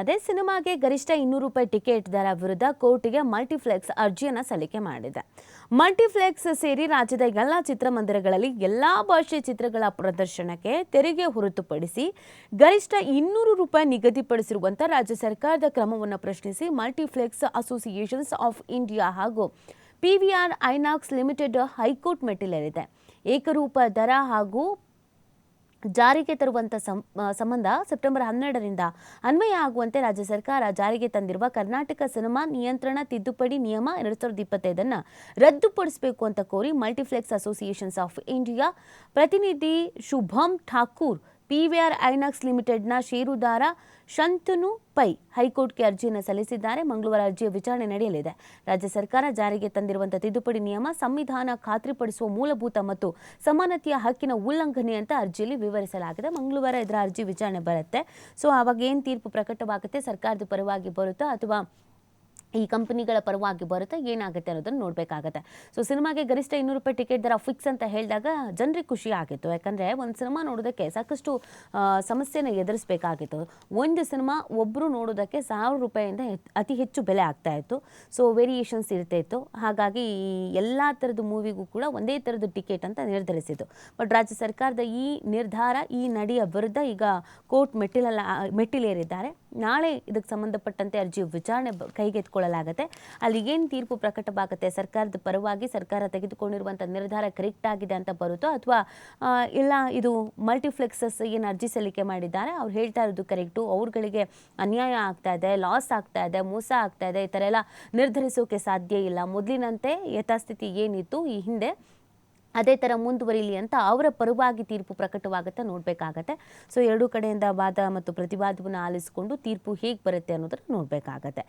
ಅದೇ ಸಿನಿಮಾಗೆ ಗರಿಷ್ಠ ಇನ್ನೂರು ರೂಪಾಯಿ ಟಿಕೆಟ್ ದರ ವಿರುದ್ಧ ಕೋರ್ಟಿಗೆ ಮಲ್ಟಿಪ್ಲೆಕ್ಸ್ ಅರ್ಜಿಯನ್ನು ಸಲ್ಲಿಕೆ ಮಾಡಿದೆ. ಮಲ್ಟಿಪ್ಲೆಕ್ಸ್ ಸೇರಿ ರಾಜ್ಯದ ಎಲ್ಲ ಚಿತ್ರಮಂದಿರಗಳಲ್ಲಿ ಎಲ್ಲ ಭಾಷೆ ಚಿತ್ರಗಳ ಪ್ರದರ್ಶನಕ್ಕೆ ತೆರಿಗೆ ಹೊರತುಪಡಿಸಿ ಗರಿಷ್ಠ ಇನ್ನೂರು ರೂಪಾಯಿ ನಿಗದಿಪಡಿಸಿರುವಂಥ ರಾಜ್ಯ ಸರ್ಕಾರದ ಕ್ರಮವನ್ನು ಪ್ರಶ್ನಿಸಿ ಮಲ್ಟಿಪ್ಲೆಕ್ಸ್ ಅಸೋಸಿಯೇಷನ್ಸ್ ಆಫ್ ಇಂಡಿಯಾ ಹಾಗೂ PVR INOX limited high court ಮೆಟ್ಟಿಲೇರಿದೆ. ಏಕರೂಪ ದರ ಹಾಗೂ ಜಾರಿಗೆ ತರುವಂಥ ಸಂ ಸಂಬಂಧ ಸೆಪ್ಟೆಂಬರ್ ಹನ್ನೆರಡರಿಂದ ಅನ್ವಯ ಆಗುವಂತೆ ರಾಜ್ಯ ಸರ್ಕಾರ ಜಾರಿಗೆ ತಂದಿರುವ ಕರ್ನಾಟಕ ಸಿನಿಮಾ ನಿಯಂತ್ರಣ ತಿದ್ದುಪಡಿ ನಿಯಮ ಎರಡು ಸಾವಿರದ ಇಪ್ಪತ್ತೈದನ್ನು ರದ್ದುಪಡಿಸಬೇಕು ಅಂತ ಕೋರಿ ಮಲ್ಟಿಪ್ಲೆಕ್ಸ್ ಅಸೋಸಿಯೇಷನ್ಸ್ ಆಫ್ ಇಂಡಿಯಾ ಪ್ರತಿನಿಧಿ ಶುಭಂ ಠಾಕೂರ್ ಪಿವಿಆರ್ ಐನಾಕ್ಸ್ ಲಿಮಿಟೆಡ್ನ ಷೇರುದಾರ ಶಂತನು ಪೈ ಹೈಕೋರ್ಟ್ಗೆ ಅರ್ಜಿಯನ್ನು ಸಲ್ಲಿಸಿದ್ದಾರೆ. ಮಂಗಳವಾರ ಅರ್ಜಿಯ ವಿಚಾರಣೆ ನಡೆಯಲಿದೆ. ರಾಜ್ಯ ಸರ್ಕಾರ ಜಾರಿಗೆ ತಂದಿರುವಂತಹ ತಿದ್ದುಪಡಿ ನಿಯಮ ಸಂವಿಧಾನ ಖಾತ್ರಿಪಡಿಸುವ ಮೂಲಭೂತ ಮತ್ತು ಸಮಾನತೆಯ ಹಕ್ಕಿನ ಉಲ್ಲಂಘನೆ ಅಂತ ಅರ್ಜಿಯಲ್ಲಿ ವಿವರಿಸಲಾಗಿದೆ. ಮಂಗಳವಾರ ಇದರ ಅರ್ಜಿ ವಿಚಾರಣೆ ಬರುತ್ತೆ. ಸೊ, ಆವಾಗ ಏನು ತೀರ್ಪು ಪ್ರಕಟವಾಗುತ್ತೆ ಸರ್ಕಾರದ ಪರವಾಗಿ ಬರುತ್ತಾ ಅಥವಾ ಈ ಕಂಪನಿಗಳ ಪರವಾಗಿ ಬರುತ್ತೆ ಏನಾಗುತ್ತೆ ಅನ್ನೋದನ್ನು ನೋಡಬೇಕಾಗತ್ತೆ. ಸೊ ಸಿನಿಮಾಗೆ ಗರಿಷ್ಠ ಇನ್ನೂರು ರೂಪಾಯಿ ಟಿಕೆಟ್ ದರ ಫಿಕ್ಸ್ ಅಂತ ಹೇಳಿದಾಗ ಜನರಿಗೆ ಖುಷಿ ಆಗಿತ್ತು. ಯಾಕಂದರೆ ಒಂದು ಸಿನಿಮಾ ನೋಡೋದಕ್ಕೆ ಸಾಕಷ್ಟು ಸಮಸ್ಯೆನ ಎದುರಿಸಬೇಕಾಗಿತ್ತು. ಒಂದು ಸಿನಿಮಾ ಒಬ್ಬರು ನೋಡೋದಕ್ಕೆ ಸಾವಿರ ರೂಪಾಯಿಂದ ಅತಿ ಹೆಚ್ಚು ಬೆಲೆ ಆಗ್ತಾ ಇತ್ತು. ಸೊ ವೇರಿಯೇಷನ್ಸ್ ಇರ್ತಾ ಇತ್ತು. ಹಾಗಾಗಿ ಈ ಎಲ್ಲ ಥರದ ಮೂವಿಗೂ ಕೂಡ ಒಂದೇ ಥರದ ಟಿಕೆಟ್ ಅಂತ ನಿರ್ಧರಿಸಿತ್ತು. ಬಟ್ ರಾಜ್ಯ ಸರ್ಕಾರದ ಈ ನಿರ್ಧಾರ, ಈ ನಡೆಯ ವಿರುದ್ಧ ಈಗ ಕೋರ್ಟ್ ಮೆಟ್ಟಿಲಲ್ಲ ಮೆಟ್ಟಿಲೇರಿದ್ದಾರೆ. ನಾಳೆ ಇದಕ್ಕೆ ಸಂಬಂಧಪಟ್ಟಂತೆ ಅರ್ಜಿ ವಿಚಾರಣೆ ಕೈಗೆತ್ತಿಕೊಳ್ಳಲಾಗುತ್ತೆ. ಅಲ್ಲಿ ಏನು ತೀರ್ಪು ಪ್ರಕಟವಾಗುತ್ತೆ, ಸರ್ಕಾರದ ಪರವಾಗಿ ಸರ್ಕಾರ ತೆಗೆದುಕೊಂಡಿರುವಂಥ ನಿರ್ಧಾರ ಕರೆಕ್ಟ್ ಆಗಿದೆ ಅಂತ ಬರುತ್ತೋ ಅಥವಾ ಇಲ್ಲ ಇದು ಮಲ್ಟಿಫ್ಲೆಕ್ಸಸ್ ಏನು ಅರ್ಜಿ ಸಲ್ಲಿಕೆ ಮಾಡಿದ್ದಾರೆ, ಅವ್ರು ಹೇಳ್ತಾ ಇರೋದು ಕರೆಕ್ಟು ಅವ್ರುಗಳಿಗೆ ಅನ್ಯಾಯ ಆಗ್ತಾ ಇದೆ ಲಾಸ್ ಆಗ್ತಾ ಇದೆ, ಮೋಸ ಆಗ್ತಾ ಇದೆ, ಈ ಥರ ಎಲ್ಲ ನಿರ್ಧರಿಸೋಕೆ ಸಾಧ್ಯ ಇಲ್ಲ. ಮೊದಲಿನಂತೆ ಯಥಾಸ್ಥಿತಿ ಏನಿತ್ತು, ಈ ಹಿಂದೆ ಅದೇ ಥರ ಮುಂದುವರಿಲಿ ಅಂತ ಅವರ ಪರವಾಗಿ ತೀರ್ಪು ಪ್ರಕಟವಾಗುತ್ತೆ ನೋಡಬೇಕಾಗತ್ತೆ. ಸೊ ಎರಡೂ ಕಡೆಯಿಂದ ವಾದ ಮತ್ತು ಪ್ರತಿವಾದವನ್ನು ಆಲಿಸಿಕೊಂಡು ತೀರ್ಪು ಹೇಗೆ ಬರುತ್ತೆ ಅನ್ನೋದನ್ನು ನೋಡಬೇಕಾಗತ್ತೆ.